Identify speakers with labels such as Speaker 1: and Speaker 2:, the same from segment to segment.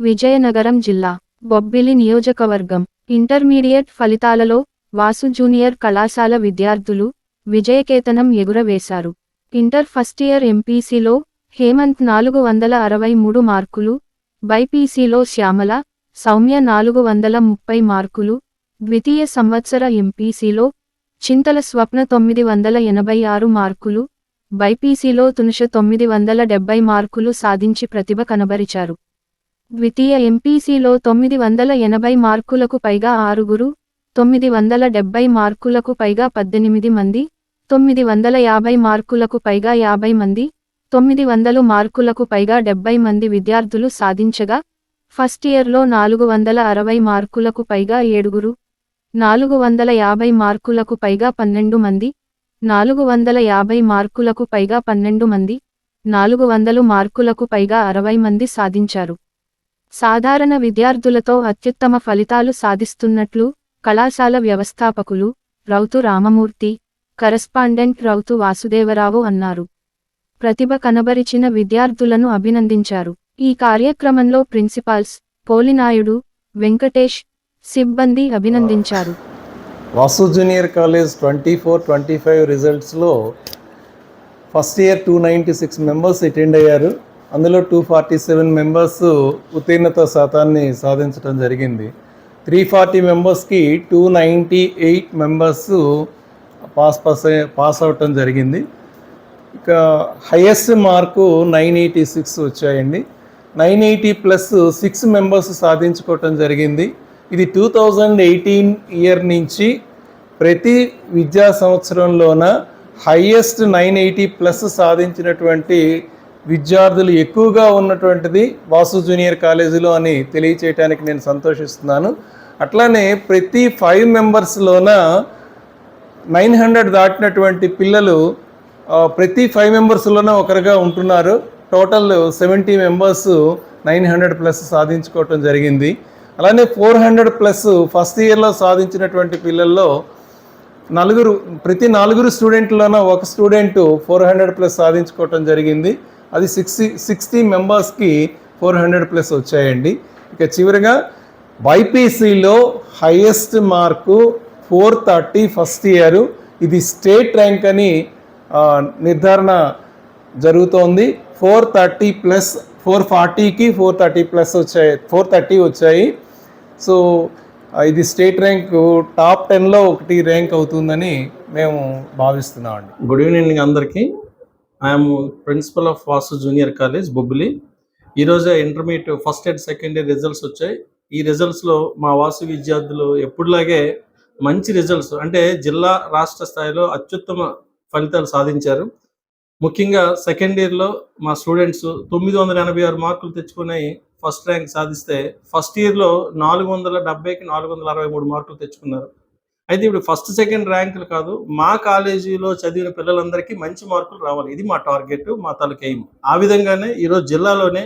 Speaker 1: విజయనగరం జిల్లా బొబ్బిలి నియోజకవర్గం. ఇంటర్మీడియట్ ఫలితాలలో వాసు జూనియర్ కళాశాల విద్యార్థులు విజయకేతనం ఎగురవేశారు. ఇంటర్ ఫస్ట్ ఇయర్ ఎంపీసీలో హేమంత్ నాలుగు వందల అరవై మూడు మార్కులు బైపీసీలో శ్యామల సౌమ్య నాలుగు వందల ముప్పై మార్కులు ద్వితీయ సంవత్సర ఎంపీసీలో చింతల స్వప్న తొమ్మిది వందల ఎనభై ఆరు మార్కులు బైపీసీలో తునుష తొమ్మిది వందల డెబ్బై మార్కులు సాధించి ప్రతిభ కనబరిచారు. ద్వితీయ ఎంపీసీలో తొమ్మిది వందల ఎనభై మార్కులకు పైగా ఆరుగురు తొమ్మిది వందల డెబ్బై మార్కులకు పైగా పద్దెనిమిది మంది తొమ్మిది వందల యాభై మార్కులకు పైగా యాభై మంది తొమ్మిది వందలు మార్కులకు పైగా డెబ్బై మంది విద్యార్థులు సాధించగా ఫస్ట్ ఇయర్లో నాలుగు వందల అరవై మార్కులకు పైగా ఏడుగురు నాలుగు వందల యాభై మార్కులకు పైగా పన్నెండు మంది నాలుగు వందల యాభై మార్కులకు పైగా పన్నెండు మంది నాలుగు వందలు మార్కులకు పైగా అరవై మంది సాధించారు. సాధారణ విద్యార్థులతో అత్యుత్తమ ఫలితాలు సాధిస్తున్నట్లు కళాశాల వ్యవస్థాపకులు రౌతు రామమూర్తి కరస్పాండెంట్ రౌతు వాసుదేవరావు అన్నారు. ప్రతిభ కనబరిచిన విద్యార్థులను అభినందించారు. ఈ కార్యక్రమంలో ప్రిన్సిపాల్స్ పోలినాయుడు వెంకటేష్ సిబ్బంది అభినందించారు.
Speaker 2: Vasu junior college twenty four twenty five రిజల్ట్స్లో first year two ninety six members attend అయ్యారు. అందులో టూ ఫార్టీ సెవెన్ మెంబర్స్ ఉత్తీర్ణత శాతాన్ని సాధించడం జరిగింది. త్రీ ఫార్టీ మెంబర్స్కి two ninety eight members pass pass pass అవటం జరిగింది. ఇక highest mark nine eighty six వచ్చాయండి. Nine eighty plus six members సాధించుకోవటం జరిగింది. ఇది టూ థౌజండ్ ఎయిటీన్ ఇయర్ నుంచి ప్రతి విద్యా సంవత్సరంలోన హయ్యెస్ట్ నైన్ ఎయిటీ ప్లస్ సాధించినటువంటి విద్యార్థులు ఎక్కువగా ఉన్నటువంటిది వాసు జూనియర్ కాలేజీలో అని తెలియచేయటానికి నేను సంతోషిస్తున్నాను. అట్లానే ప్రతి ఫైవ్ మెంబర్స్లోన నైన్ హండ్రెడ్ దాటినటువంటి పిల్లలు ప్రతి ఫైవ్ మెంబర్స్లోనే ఒకరుగా ఉంటున్నారు. Total seventy members nine hundred plus సాధించుకోవటం జరిగింది. అలానే ఫోర్ హండ్రెడ్ ప్లస్ ఫస్ట్ ఇయర్లో సాధించినటువంటి పిల్లల్లో నలుగురు ప్రతి నలుగురు స్టూడెంట్లోనూ ఒక స్టూడెంట్ ఫోర్ హండ్రెడ్ ప్లస్ సాధించుకోవటం జరిగింది. అది సిక్స్టీ సిక్స్టీ మెంబర్స్కి ఫోర్ హండ్రెడ్ ప్లస్ వచ్చాయండి. ఇక చివరిగా బైపీసీలో highest mark four thirty first year. ఇది స్టేట్ ర్యాంక్ అని నిర్ధారణ జరుగుతోంది. ఫోర్ థర్టీ ప్లస్ ఫోర్ ఫార్టీకి ఫోర్ థర్టీ ప్లస్ వచ్చాయి ఫోర్ థర్టీ వచ్చాయి. సో ఇది స్టేట్ ర్యాంక్ టాప్ టెన్లో ఒకటి ర్యాంక్ అవుతుందని మేము భావిస్తున్నామండి.
Speaker 3: గుడ్ ఈవినింగ్ అందరికీ. I'm principal of Vasu junior college Bobbili ఈరోజు intermediate first and second year results వచ్చాయి. ఈ రిజల్ట్స్లో మా వాసు విద్యార్థులు ఎప్పుడులాగే మంచి రిజల్ట్స్ అంటే జిల్లా రాష్ట్ర స్థాయిలో అత్యుత్తమ ఫలితాలు సాధించారు. ముఖ్యంగా సెకండ్ ఇయర్లో మా స్టూడెంట్స్ తొమ్మిది వందల ఎనభై ఆరు మార్కులు తెచ్చుకుని ఫస్ట్ ర్యాంక్ సాధిస్తే ఫస్ట్ ఇయర్లో నాలుగు వందల డెబ్బైకి నాలుగు వందల అరవై మూడు మార్కులు తెచ్చుకున్నారు. అయితే ఇప్పుడు ఫస్ట్ సెకండ్ ర్యాంకులు కాదు మా కాలేజీలో చదివిన పిల్లలందరికీ మంచి మార్కులు రావాలి. ఇది మా టార్గెట్ మా తాలూకు ఎయిమ్ ఆ విధంగానే ఈరోజు జిల్లాలోనే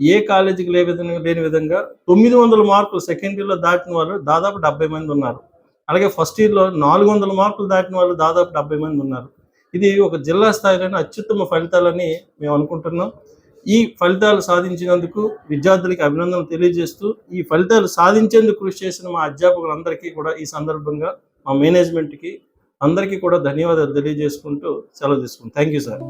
Speaker 3: ఏ కాలేజీకి లే విధంగా లేని విధంగా తొమ్మిది వందల మార్కులు సెకండ్ ఇయర్లో దాటిన వాళ్ళు దాదాపు డెబ్బై మంది ఉన్నారు. అలాగే ఫస్ట్ ఇయర్లో నాలుగు వందల మార్కులు దాటిన వాళ్ళు దాదాపు డెబ్బై మంది ఉన్నారు. ఇది ఒక జిల్లా స్థాయిలోనే అత్యుత్తమ ఫలితాలని మేము అనుకుంటున్నాం. ఈ ఫలితాలు సాధించినందుకు విద్యార్థులకి అభినందనలు తెలియజేస్తూ ఈ ఫలితాలు సాధించేందుకు కృషి చేసిన మా అధ్యాపకులందరికీ కూడా ఈ సందర్భంగా మా మేనేజ్మెంట్కి అందరికీ కూడా ధన్యవాదాలు తెలియజేసుకుంటూ సెలవు తీసుకుంటాం. Thank you sir.